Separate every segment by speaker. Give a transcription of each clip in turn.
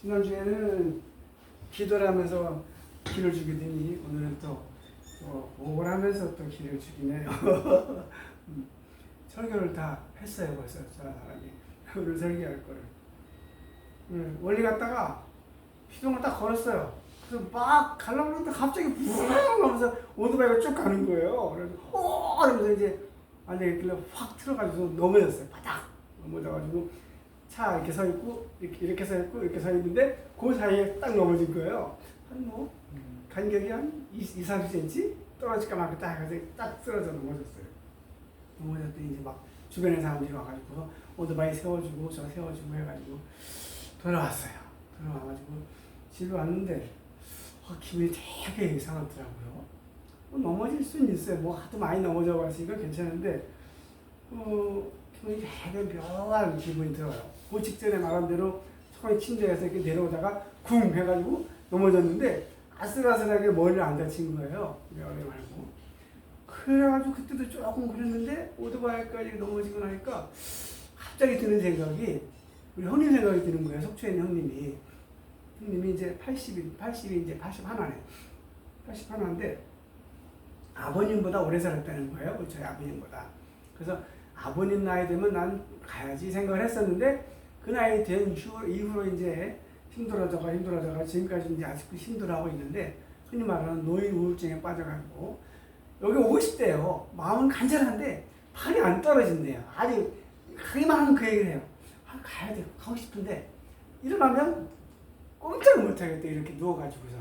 Speaker 1: 지난주에는 기도를 하면서 기를 주기더니 오늘은 또, 또 목을 하면서 또 기를 주기네요. 음, 설교를 다 했어요 벌써 저 사람이 오늘 설교할 거를. 음, 멀리 갔다가 시동을 딱 걸었어요. 그래서 막 가려고 하는데 갑자기 부릉 하면서 오토바이가 쭉 가는 거예요. 그래서 오 이러면서 이제 안에 있길래 확 틀어가지고 넘어졌어요. 바닥 넘어져가지고 차 이렇게 서 있고 이렇게, 이렇게 서 있고 이렇게 서 있는데 그 사이에 딱 넘어진 거예요. 한뭐 간격이 한 20, 30cm 떨어질까 말까 딱 해서 딱 쓰러져 넘어졌어요. 넘어졌더니 이제 막 주변에 사람들이 와가지고 오토바이 세워주고 저 세워주고 해가지고 돌아왔어요. 돌아와가지고 집에 왔는데 어, 기분이 되게 이상하더라고요. 뭐 넘어질 수는 있어요. 뭐 하도 많이 넘어져 봤으니까 괜찮은데 어, 기분이 되게 묘한 기분이 들어요. 그 직전에 말한 대로 처음에 침대에서 이렇게 내려오다가 쿵 해가지고 넘어졌는데 아슬아슬하게 머리를 안 다친 거예요. 뼈를 말고. 그래가지고 그때도 조금 그랬는데 오토바이까지 넘어지고 나니까 갑자기 드는 생각이 우리 형님 생각이 드는 거예요. 속초에 있는 형님이. 형님이 이제 80이, 80이 이제 81네. 81인데 아버님보다 오래 살았다는 거예요. 저희 아버님보다. 그래서 아버님 나이 되면 난 가야지 생각을 했었는데 그 나이 된 이후- 이후로 이제 힘들어져가 힘들어져가 지금까지 이제 아직도 힘들어하고 있는데 흔히 말하는 노인 우울증에 빠져가지고 여기 오고 싶대요. 마음은 간절한데 팔이 안 떨어진대요. 아니 가기만 하면 그 얘기를 해요. 아, 가야 돼. 가고 싶은데 일어나면 꼼짝을 못하겠대 이렇게 누워가지고서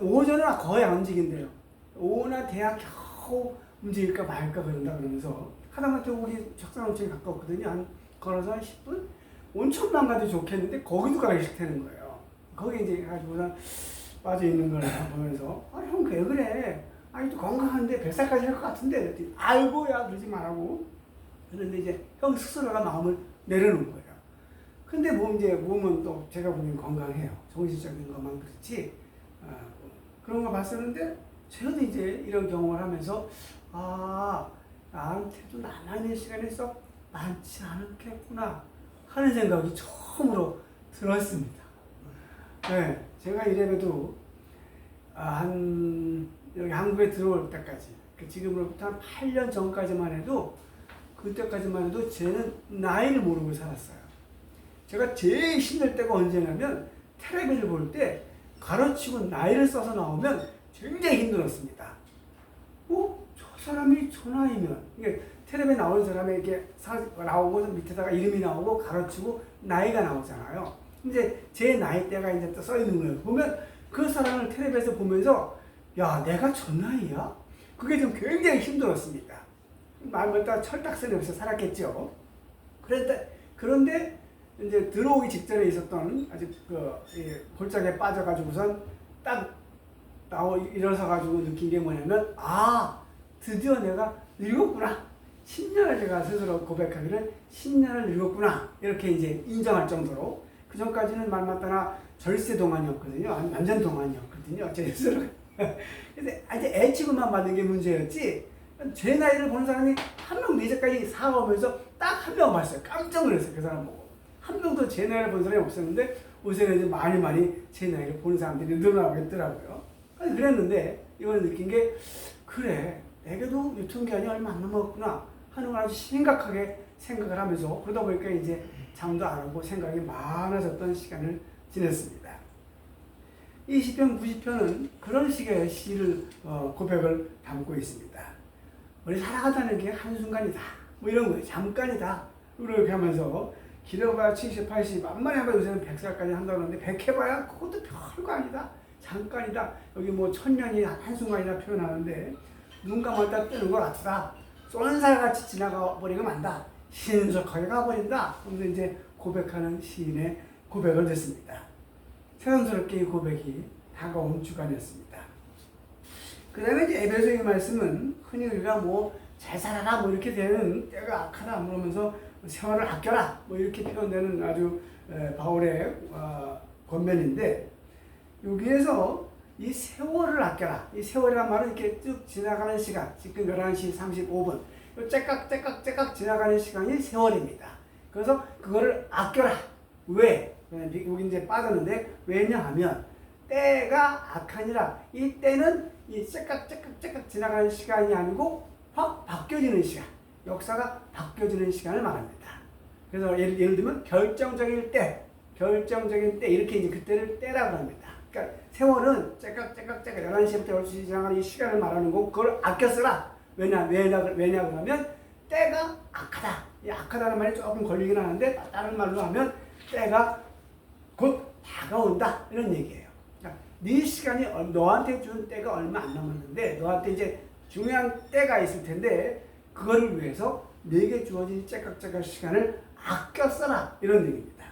Speaker 1: 오전은 거의 안 움직인대요. 오후나 대학 겨우 움직일까 말까 그런다 그러면서 하다못해 우리 적산온천이 가까웠거든요. 한 걸어서 한 10분? 온천만 가도 좋겠는데 거기도 가기 싫다는 거예요. 거기 이제 가지고서 빠져 있는 걸 보면서 아 형 왜 그래? 아니 또 건강한데 뱃살까지 할 것 같은데 그랬더니 아이고야 그러지 말라고 그런데 이제 형 스스로가 마음을 내려놓은 거예요. 근데 몸 이제 몸은 또 제가 보기엔 건강해요. 정신적인 것만 그렇지 아, 그런 거 봤었는데 저도 이제 이런 경험을 하면서 아 나한테도 남아있는 시간이 썩 많지 않겠구나 하는 생각이 처음으로 들었습니다. 네, 제가 이래봬도 아, 한 여기 한국에 들어올 때까지 그 지금으로부터 한 8년 전까지만 해도 그때까지만 해도 쟤는 나이를 모르고 살았어요. 제가 제일 힘들 때가 언제냐면 텔레비를 볼 때 가르치고 나이를 써서 나오면 굉장히 힘들었습니다. 어? 저 사람이 저 나이면 이게 텔레비에 나오는 사람이 이렇게 사, 나오고 밑에다가 이름이 나오고 가르치고 나이가 나오잖아요. 이제 제 나이대가 이제 또 써 있는 거예요. 보면 그 사람을 텔레비에서 보면서 야 내가 저 나이야? 그게 좀 굉장히 힘들었습니다. 말 못다 철딱선이 없어 살았겠죠. 그런데 그런데 이제 들어오기 직전에 있었던 아주 그 예, 골짜기에 빠져가지고선 딱 나오 일어서 가지고 느낀 게 뭐냐면 아 드디어 내가 늙었구나 10년을 제가 스스로 고백하기를 10년을 늙었구나. 이렇게 이제 인정할 정도로. 그 전까지는 말 맞다나 절세 동안이었거든요. 완전 동안이었거든요. 제 스스로. 그래서 아주 애 취급만 받는 게 문제였지 제 나이를 보는 사람이 한명 이제까지 살아오면서 딱 한명 봤어요. 깜짝 놀랐어요 그 사람 보고. 한 명도 제 나이를 본 사람이 없었는데 요새는 이제 많이 많이 제 나이를 보는 사람들이 늘어나고 있더라고요. 그랬는데 이걸 느낀 게 그래 내게도 유통기한이 얼마 안 남았구나 하는 걸 아주 심각하게 생각을 하면서 그러다 보니까 이제 잠도 안 오고 생각이 많아졌던 시간을 지냈습니다. 이 시편 90편은 그런 식의 시를 어, 고백을 담고 있습니다. 우리 살아가다는 게 한순간이다. 뭐 이런 거예요. 잠깐이다. 이렇게 하면서 길어봐야 70, 80, 만만히 해봐야 요새는 100살까지 한다고 하는데 100 해봐야 그것도 별거 아니다. 잠깐이다. 여기 뭐 천년이 한순간이다 표현하는데 눈 감았다 뜨는 걸 같다. 쏜살같이 지나가 버리면 안다. 신속하게 가버린다. 그래서 이제 고백하는 시인의 고백을 듣습니다. 새삼스럽게 이 고백이 다가온 주간이었습니다. 그 다음에 이제 에베소의 말씀은 흔히 우리가 뭐 잘 살아라 뭐 이렇게 되는 때가 악하다 그러면서 세월을 아껴라 뭐 이렇게 표현되는 아주 에, 바울의 어, 권면인데 여기에서 이 세월을 아껴라 이 세월이란 말은 이렇게 쭉 지나가는 시간 지금 11시 35분 요 째깍째깍째깍 지나가는 시간이 세월입니다. 그래서 그거를 아껴라 왜? 여기 이제 빠졌는데 왜냐하면 때가 악하니라 이 때는 이 째깍째깍째깍 지나가는 시간이 아니고 확 바뀌어지는 시간 역사가 바뀌어지는 시간을 말합니다. 그래서 예를, 예를 들면 결정적인 때 결정적인 때 이렇게 이제 그때를 때라고 합니다. 그러니까 세월은 째깍째깍째깍 11시부터 12시 지나가는 이 시간을 말하는 거고 그걸 아껴 쓰라. 왜냐, 왜냐, 왜냐 그러면 때가 악하다. 이 악하다는 말이 조금 걸리긴 하는데 다른 말로 하면 때가 곧 다가온다. 이런 얘기예요. 그러니까 네 시간이 얼- 너한테 준 때가 얼마 안 남았는데 너한테 이제 중요한 때가 있을 텐데 그거를 위해서 내게 주어진 째깍째깍 시간을 아껴 써라. 이런 얘기입니다.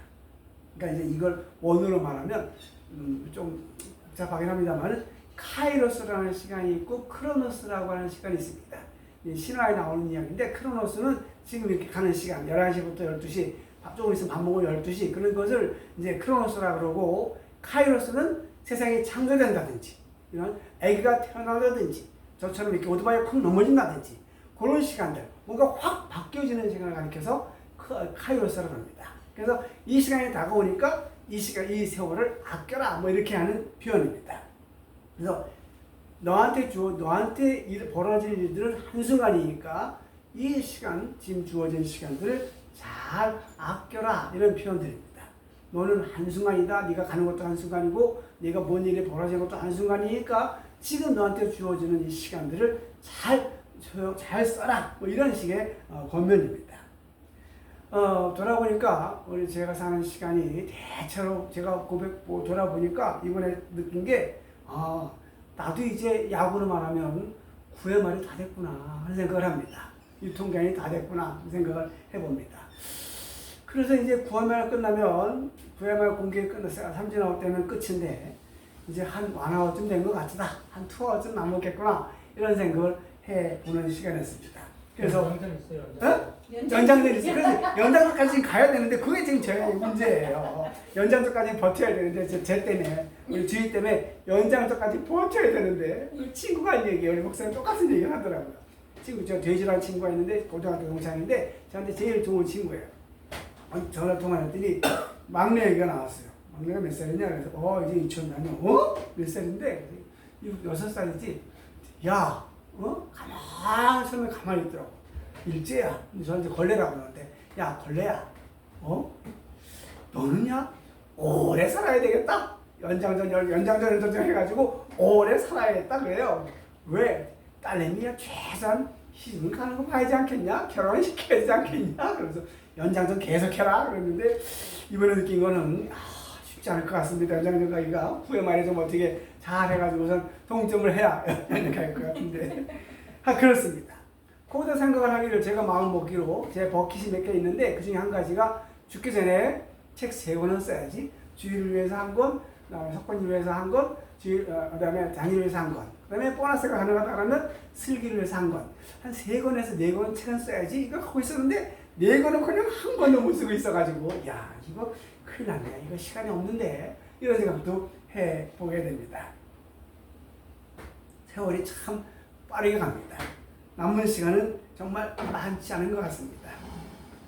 Speaker 1: 그러니까 이제 이걸 원어로 말하면 음, 좀 복잡하긴 합니다만 카이로스라는 시간이 있고 크로노스라고 하는 시간이 있습니다. 이 신화에 나오는 이야기인데 크로노스는 지금 이렇게 가는 시간 11시부터 12시 밥 조금 있으면 밥 먹으면 12시 그런 것을 이제 크로노스라 그러고 카이로스는 세상이 창조된다든지 이런 아기가 태어나다든지 저처럼 이렇게 오토바이가 쿵 넘어진다든지 그런 시간들 뭔가 확 바뀌어지는 시간을 가리켜서 크- 카이로스라고 합니다. 그래서 이 시간이 다가오니까 이 시간 이 세월을 아껴라 뭐 이렇게 하는 표현입니다. 그래서 너한테 주어 너한테 일, 벌어질 일들은 한 순간이니까 이 시간 지금 주어진 시간들을 잘 아껴라 이런 표현들입니다. 너는 한 순간이다. 네가 가는 것도 한 순간이고 네가 뭔 일이 벌어진 것도 한 순간이니까 지금 너한테 주어지는 이 시간들을 잘 잘 써라. 뭐 이런 식의 어, 권면입니다. 어, 돌아보니까 우리 제가 사는 시간이 대체로 제가 고백 뭐 돌아보니까 이번에 느낀 게 아, 나도 이제 야구로만 하면 9회 말이 다 됐구나 하는 생각을 합니다. 유통기한이 다 됐구나 생각을 해봅니다. 그래서 이제 9회 말 끝나면 9회 말 공개 끝났어요. 삼진 아웃 때는 끝인데 이제 한 완아웃쯤 된 것 같다. 한 투아웃쯤 남았겠구나 이런 생각을 해보는 시간이었습니다. 그래서.
Speaker 2: 어?
Speaker 1: 연장전이 있어요. 그래서 연장전까지 가야 되는데 그게 지금 제 문제예요. 연장전까지 버텨야 되는데 제, 제 때문에 우리 주희 때문에 연장전까지 버텨야 되는데 우리 친구가 한 얘기예요. 우리 목사님 똑같은 얘기를 하더라고요. 친구 저 돼지라는 친구가 있는데 고등학교 동창인데 저한테 제일 좋은 친구예요. 어, 전화 통화했더니 막내 얘기가 나왔어요. 막내가 몇 살이냐 그래서 어 이제 이천 나년 어? 몇 살인데 여섯 살이지. 야 어? 가만히 처음에 가만히 있더라고. 일제야. 저한테 걸레라고 그러는데, 야, 걸레야. 어? 너는야, 오래 살아야 되겠다. 연장전, 연- 연장전, 연장전 해가지고, 오래 살아야겠다. 그래요. 왜? 딸내미야, 최소한 시집을 가는 거 봐야지 않겠냐? 결혼을 시켜야 되지 않겠냐? 그래서 연장전 계속해라. 그랬는데, 이번에 느낀 거는, 아, 쉽지 않을 것 같습니다. 연장전 가기가. 후에 말에 좀 어떻게 잘 해가지고선 동점을 해야 연장할 것 같은데. 아, 그렇습니다. 거기다 생각을 하기를 제가 마음 먹기로 제 버킷이 몇 개 있는데 그 중에 한 가지가 죽기 전에 책 세 권은 써야지. 주일을 위해서 한 권, 석권을 위해서 한 권, 주일, 어, 그 다음에 장일을 위해서 한 권. 그 다음에 보너스가 가능하다면 슬기를 위해서 한 권. 한 세 권에서 네 권은 책은 써야지. 이거 하고 있었는데 네 권은 그냥 한 권도 못 쓰고 있어가지고 야 이거 큰일 났네. 이거 시간이 없는데 이런 생각도 해 보게 됩니다. 세월이 참 빠르게 갑니다. 남은 시간은 정말 많지 않은 것 같습니다.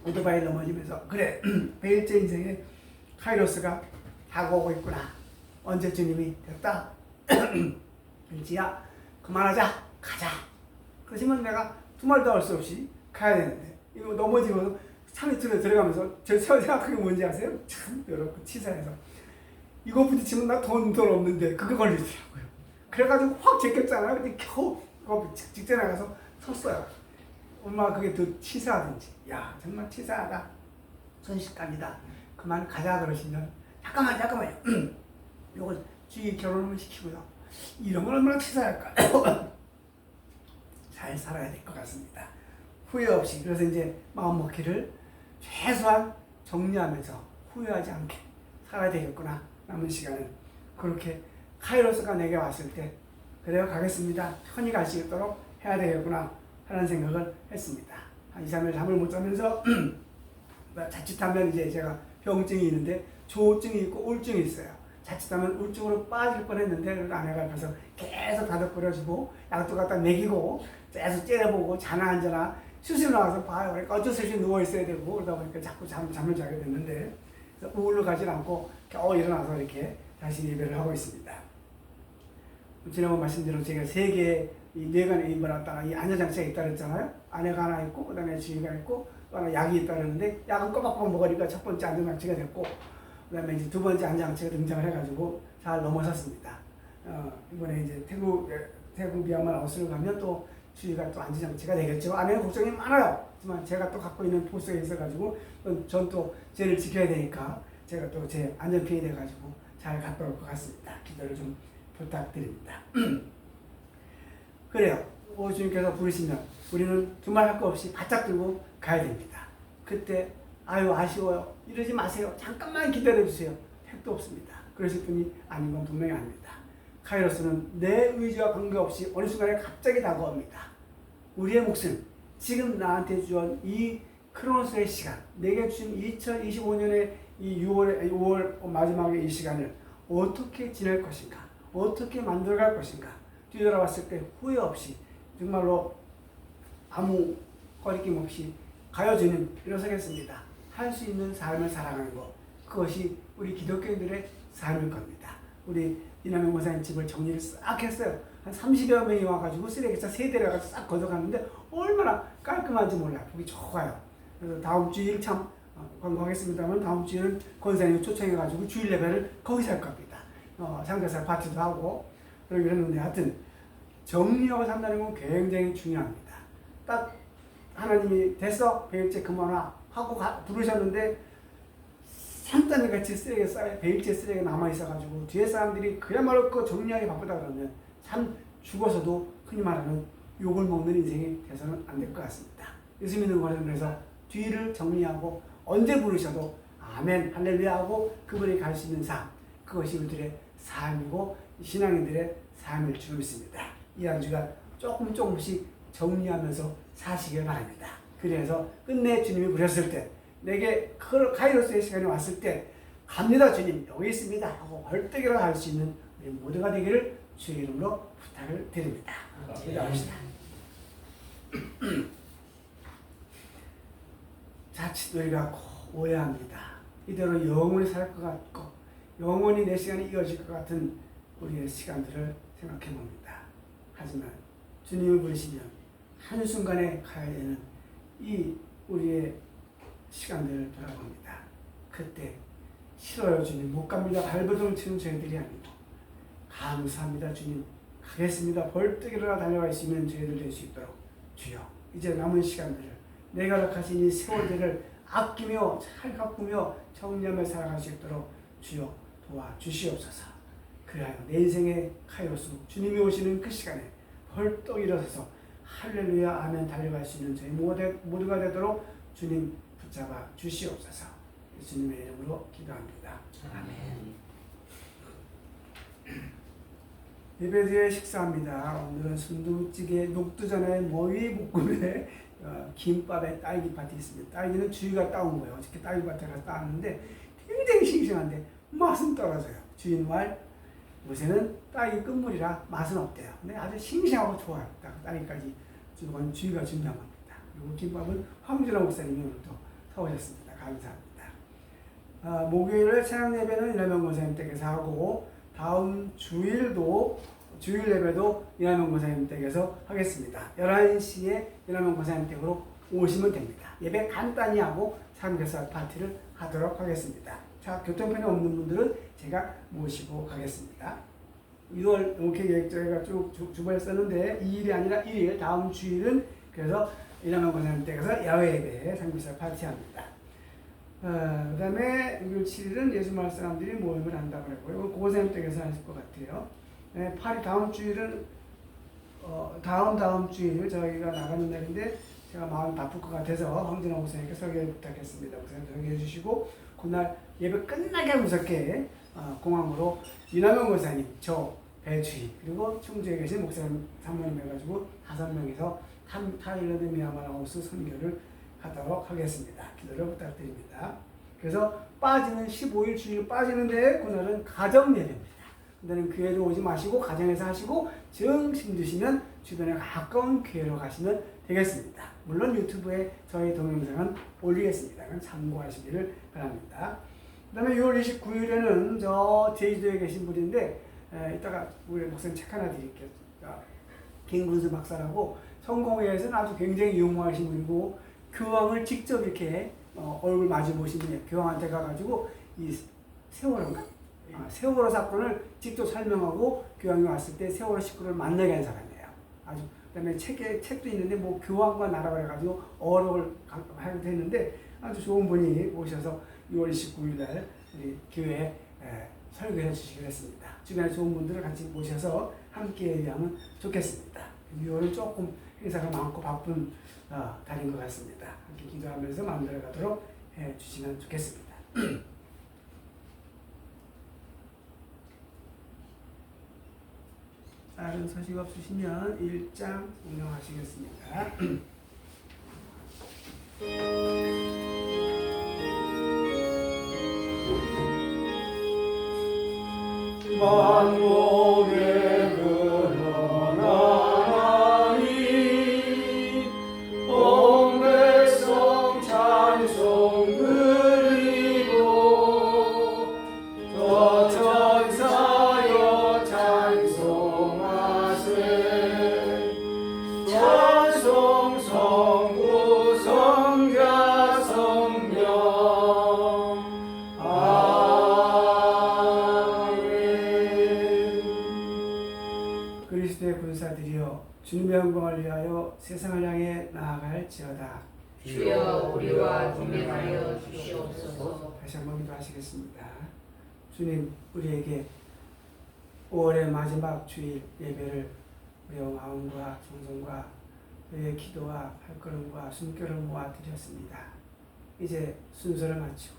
Speaker 1: 오토바이 넘어지면서 그래 베일제 인생에 카이로스가 다가오고 있구나. 언제 주님이 됐다. 일지야 그만하자 가자. 그러시면 내가 두 말도 할 수 없이 가야 되는데 이거 넘어지면서 산 밑으로 들어가면서 제 생각하는 게 뭔지 아세요? 참 여러분 치사해서 이거 부딪히면 나 돈 돈 없는데 그거 걸리더라고요. 그래가지고 확 제꼈잖아요. 근데 겨우 직- 직전에 가서 섰어요. 얼마나 그게 더 치사하든지. 야, 정말 치사하다. 순식간이다. 그만 가자 그러시면 잠깐만 잠깐만요. 요거 주위 결혼을 시키고요. 이런 건 얼마나 치사할까. 잘 살아야 될 것 같습니다. 후회 없이 그래서 이제 마음 먹기를 최소한 정리하면서 후회하지 않게 살아야 되겠구나. 남은 시간은 그렇게 카이로스가 내게 왔을 때 그래요 가겠습니다. 편히 갈 수 있도록 해야 되겠구나 하는 생각을 했습니다. 한 2, 3일 잠을 못 자면서 자칫하면 이제 제가 병증이 있는데 조증이 있고 우울증이 있어요. 자칫하면 우울증으로 빠질 뻔했는데 아내가 옆에서 계속 다독거려주고 약도 갖다 먹이고 계속 째려보고 자나 안 자나 수술 나와서 봐요. 그러니까 어쩔 수 없이 누워 있어야 되고 그러다 보니까 자꾸 잠, 잠을 자게 됐는데 우울로 가지 않고 겨우 일어나서 이렇게 다시 예배를 하고 있습니다. 지난번 말씀대로 제가 세 개의 이 뇌간의 임무를 따라 이 안전장치가 있다 그랬잖아요. 아내가 하나 있고, 그 다음에 주의가 있고, 또 하나 약이 있다 그랬는데, 약은 꼬박꼬박 먹으니까 첫 번째 안전장치가 됐고, 그 다음에 이제 두 번째 안전장치가 등장을 해가지고 잘 넘어섰습니다. 어, 이번에 이제 태국, 태국 미얀마 라오스를 가면 또 주의가 또 안전장치가 되겠죠. 아내는 걱정이 많아요. 하지만 제가 또 갖고 있는 포스가 있어가지고, 전 또 쟤를 지켜야 되니까, 제가 또 제 안전 피해 돼가지고 잘 갔다 올 것 같습니다. 기도를 좀 부탁드립니다. 그래요. 오 주님께서 부르시면 우리는 두말 할거 없이 바짝 들고 가야 됩니다. 그때 아유 아쉬워요. 이러지 마세요. 잠깐만 기다려 주세요. 택도 없습니다. 그러실 분이 아닌 건 분명히 아닙니다. 카이로스는 내 의지와 관계없이 어느 순간에 갑자기 다가옵니다. 우리의 목숨, 지금 나한테 주온 이 크로노스의 시간, 내게 주신 2025년의 이 6월, 6월 마지막의 이 시간을 어떻게 지낼 것인가, 어떻게 만들어갈 것인가, 뒤돌아봤을 때 후회 없이 정말로 아무 거리낌 없이 가요주님 일어서겠습니다. 할 수 있는 삶을 살아가는 것 그것이 우리 기독교인들의 삶일 겁니다. 우리 이남영 목사님 집을 정리를 싹 했어요. 한 30여 명이 와가지고 쓰레기차 세 대를 가지고 싹 걷어갔는데 얼마나 깔끔한지 몰라요. 보기 좋아요. 그래서 다음 주 일 참 어, 광고하겠습니다만 다음 주에는 권사님 초청해가지고 주일 예배를 거기서 할 겁니다. 어, 삼겹살 파티도 하고 그러기로 했는데 하여튼 정리하고 산다는 건 굉장히 중요합니다. 딱 하나님이 됐어 베일째 그만와 하고 가, 부르셨는데 산더미 같이 쓰레기 쌓여 베일째 쓰레기 남아 있어가지고 뒤에 사람들이 그야말로 그 정리하기 바쁘다 그러면 참 죽어서도 흔히 말하는 욕을 먹는 인생이 돼서는 안 될 것 같습니다. 예수 믿는 거는 그래서 뒤를 정리하고 언제 부르셔도 아멘 할렐루야 하고 그분이 갈 수 있는 삶 그것이 우리들의 삶이고 신앙인들의 삶일 줄 믿습니다. 이 한 주간 조금 조금씩 정리하면서 사시길 바랍니다. 그래서 끝내 주님이 부르셨을 때 내게 그 카이로스의 시간이 왔을 때 갑니다 주님 여기 있습니다 하고 얼뜨기로 할수 있는 우리 모두가 되기를 주의 이름으로 부탁을 드립니다. 기도합시다. 자칫 우리가 오해합니다. 이대로 영원히 살 것 같고 영원히 내 시간이 이어질 것 같은 우리의 시간들을 생각해 봅니다. 하지만 주님을 부르시면 한순간에 가야 되는 이 우리의 시간들을 돌아봅니다. 그때 싫어요 주님. 못 갑니다. 발버둥 치는 저희들이 아니고. 감사합니다 주님. 가겠습니다. 벌떡 일어나 수 있는 저희들 될 수 있도록. 주여 이제 남은 시간들을 내가 허락하신 이 세월들을 아끼며 잘 가꾸며 정리하며 살아갈 수 있도록 주여 도와주시옵소서 그리하여 내 인생의 카이로스 주님이 오시는 그 시간에 벌떡 일어서서 할렐루야 아멘 달려갈 수 있는 저희 모두가 되도록 주님 붙잡아 주시옵소서 예수님의 이름으로 기도합니다.
Speaker 2: 아멘.
Speaker 1: 예배 뒤에 식사합니다. 오늘은 순두부찌개, 녹두전에 모이 볶음에 어, 김밥에 딸기 밭이 있습니다. 딸기는 주위가 따온 거예요. 어저께 딸기 밭에 가서 따왔는데 굉장히 싱싱한데 맛은 떨어져요. 주인 말 요새는 딸기 끝물이라 맛은 없대요. 근데 아주 싱싱하고 좋아요. 딱 딸기까지 주건 주위가 준비한 겁니다. 그리고 김밥은 황준호 목사님이 오늘 또 사오셨습니다. 감사합니다. 아, 목요일에 찬양 예배는 이남영 권사님 댁에서 하고 다음 주일도 주일 예배도 이남영 권사님 댁에서 하겠습니다. 11시에 이남영 권사님 댁으로 오시면 됩니다. 예배 간단히 하고 삼겹살 파티를 하도록 하겠습니다. 자, 교통편이 없는 분들은 제가 모시고 가겠습니다. 6월 이렇게 계획 저희가 쭉 주- 주부했었는데 2일이 아니라 1일 다음 주일은 그래서 이남영 권사님 댁에서 야외 예배 삼겹살 파티합니다. 어, 그 다음에 6월 7일은 예수 마을 사람들이 모임을 한다고 했고요. 고생 댁에서 하실 것 같아요. 네, 8일 다음 주일은 어, 다음 다음 주일 저희가 나가는 날인데 제가 마음 바쁠 것 같아서 황진호 목사님께 설교 부탁했습니다. 목사님 설교해 주시고 그날 예배 끝나게 무섭게 어, 공항으로 이남영 목사님, 저 배주희 그리고 충주에 계신 목사님 사모님 해가지고 다섯 명이서 탐- 타일러드 미야마라우스 선교를 하도록 하겠습니다. 기도를 부탁드립니다. 그래서 빠지는 15일 주일 빠지는데 그날은 가정 예배입니다. 그날은 교회로 오지 마시고 가정에서 하시고 정신 드시면 주변에 가까운 교회로 가시면 되겠습니다. 물론 유튜브에 저희 동영상은 올리겠습니다. 참고하시기를 바랍니다. 그 다음에 6월 29일에는 저 제주도에 계신 분인데 에, 이따가 우리 목사님 책 하나 드릴게요. 자, 김군수 박사라고 성공회에서는 아주 굉장히 유명하신 분이고 교황을 직접 이렇게 어, 얼굴 마주 보신 분이에요. 교황한테 가가지고 이 세월호인가? 아, 세월호 사건을 직접 설명하고 교황이 왔을 때 세월호 식구를 만나게 한 사람이에요. 아주 그다음에 책에 책도 있는데 뭐 교황과 나라 그래가지고 어록을 하기도 했는데 아주 좋은 분이 오셔서 6월 29일 날 우리 교회에 에, 설교해 주시기로 했습니다. 주변에 좋은 분들을 같이 모셔서 함께 얘기하면 좋겠습니다. 6월은 조금 행사가 많고 바쁜 어, 달인 것 같습니다. 함께 기도하면서 만들어 가도록 해 주시면 좋겠습니다. 다른 소식 없으시면 1장 운영하시겠습니다. 예배를 우리의 마음과 정성과 우리의 기도와 발걸음과 숨결을 모아 드렸습니다. 이제 순서를 마치고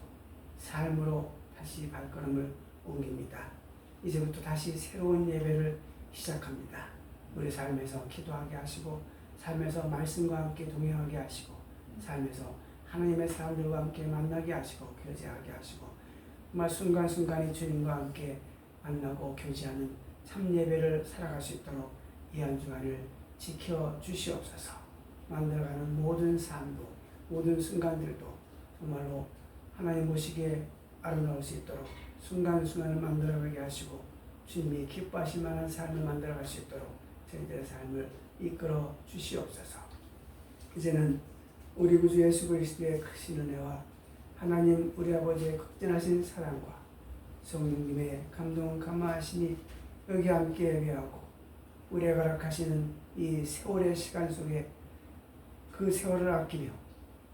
Speaker 1: 삶으로 다시 발걸음을 옮깁니다. 이제부터 다시 새로운 예배를 시작합니다. 우리 삶에서 기도하게 하시고 삶에서 말씀과 함께 동행하게 하시고 삶에서 하나님의 사람들과 함께 만나게 하시고 교제하게 하시고 정말 순간순간이 주님과 함께 만나고 교제하는 참 예배를 살아갈 수 있도록 이 한 주간을 지켜 주시옵소서. 만들어가는 모든 삶도 모든 순간들도 정말로 하나님 보시기에 아름다울 수 있도록 순간순간을 만들어가게 하시고 주님이 기뻐하실 만한 삶을 만들어갈 수 있도록 저희들의 삶을 이끌어 주시옵소서. 이제는 우리 구주 예수 그리스도의 크신 은혜와 하나님 우리 아버지의 극진하신 사랑과 성령님의 감동 감화하심이 여기 함께 예배하고 우리가 허락하시는 이 세월의 시간 속에 그 세월을 아끼며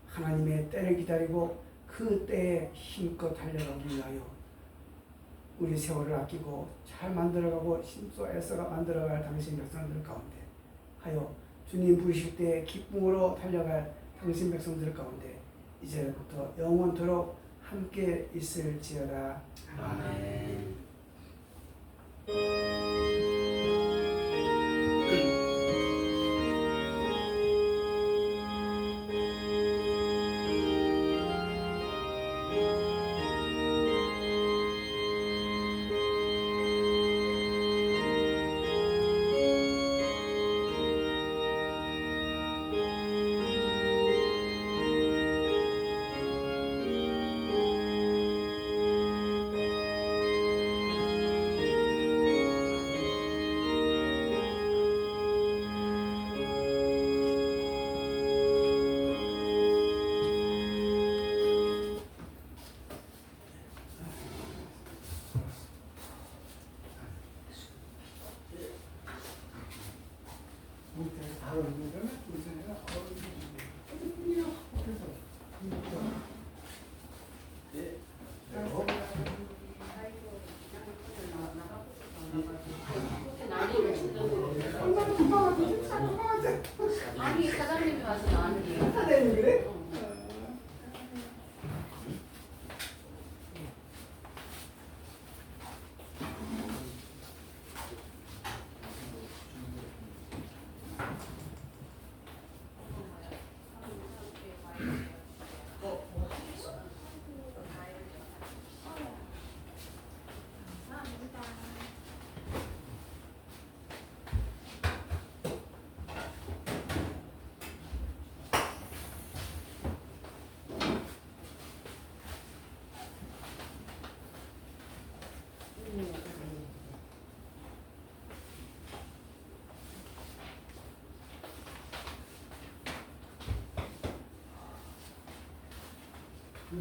Speaker 1: 하나님의 때를 기다리고 그 때에 힘껏 달려가기 위하여 우리 세월을 아끼고 잘 만들어가고 힘써 애써가 만들어갈 당신 백성들 가운데 하여 주님 부르실 때 기쁨으로 달려갈 당신 백성들 가운데 이제부터 영원토록 함께 있을지어다.
Speaker 3: 아멘.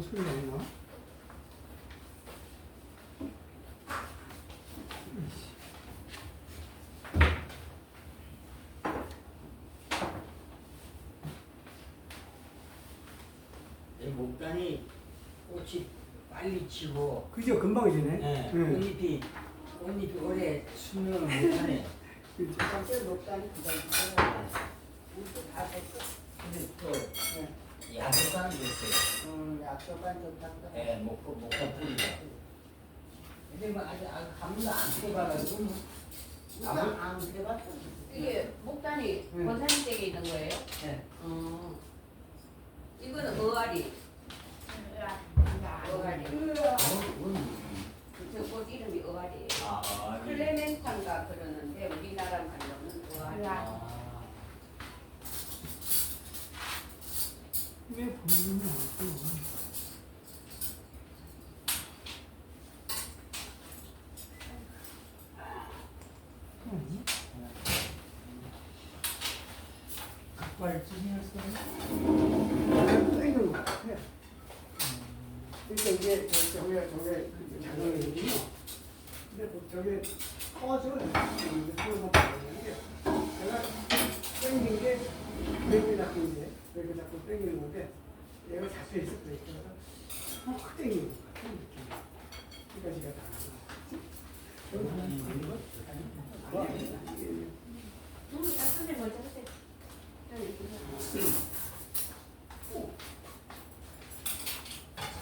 Speaker 1: 소리 나나?
Speaker 2: 이 목단이 꽃이 빨리 지고
Speaker 1: 그죠? 금방 지네.
Speaker 2: 예,
Speaker 1: 응.
Speaker 2: 꽃잎이 꽃잎이 오래 수명을 못하네.
Speaker 1: 그죠?
Speaker 3: 사실 녹단이 기다리고 우리도 다 됐어.
Speaker 2: 근데 또 구가 있어요.
Speaker 3: 음, 약속한 좋다고.
Speaker 2: 예, 목고 목가 뿌리가. 근데 뭐 아직 아, 감도 안 해봐가지고 뭐.
Speaker 3: 우선 안 해봤어.
Speaker 4: 이게 목단이
Speaker 2: 응.
Speaker 4: 권사님 댁에 있는 거예요?
Speaker 2: 예.
Speaker 4: 어. 이거는 어아리. 어아리. 저꽃 이름이 어아리예요.
Speaker 2: 아, 아, 예.
Speaker 4: 클레멘탄가 그러는데 우리나라 말로는 어아리.
Speaker 2: 아.
Speaker 1: 왜거 같아. 그러니까 이게 저- 저게 커서 이게 풀어서 게 내가 땡긴 게 브레이크 잡힌데 브레이크 잡고 땡기는 건데 얘가 잡혀 있어 브레이크가 확 땡기는 거 같은 느낌. 두 가지가 다.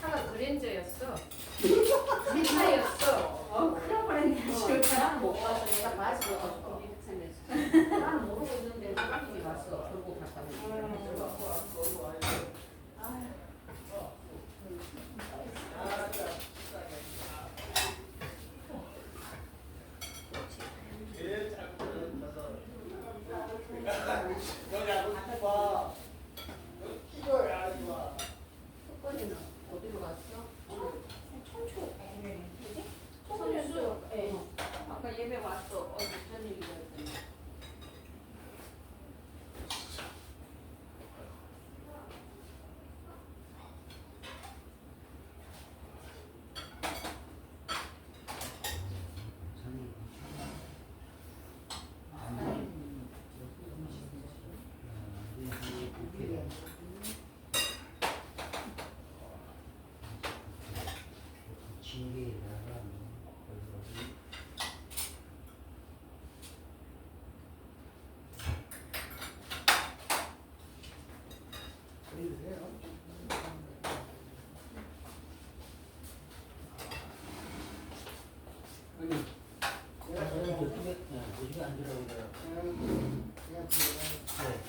Speaker 4: 차가 그랜저였어. 미차였어. 어, 그런 뻔했네. 지금 사람 못 봐서 내가 봐서 어떻게 이렇게 생겼어. 나는 모르고 있는데 사람이 왔어. 들고 갔다고. 첫번에는 어디로 갔어? 청주. 청주. 예. 아까 예배 왔어. 어디 저녁이었더니.
Speaker 2: 징계에다가
Speaker 1: 보이세요? 아니, 내가 저래
Speaker 2: 어떻게 안 들어오더라고.
Speaker 1: 음,
Speaker 3: 그냥 그래.
Speaker 2: 네.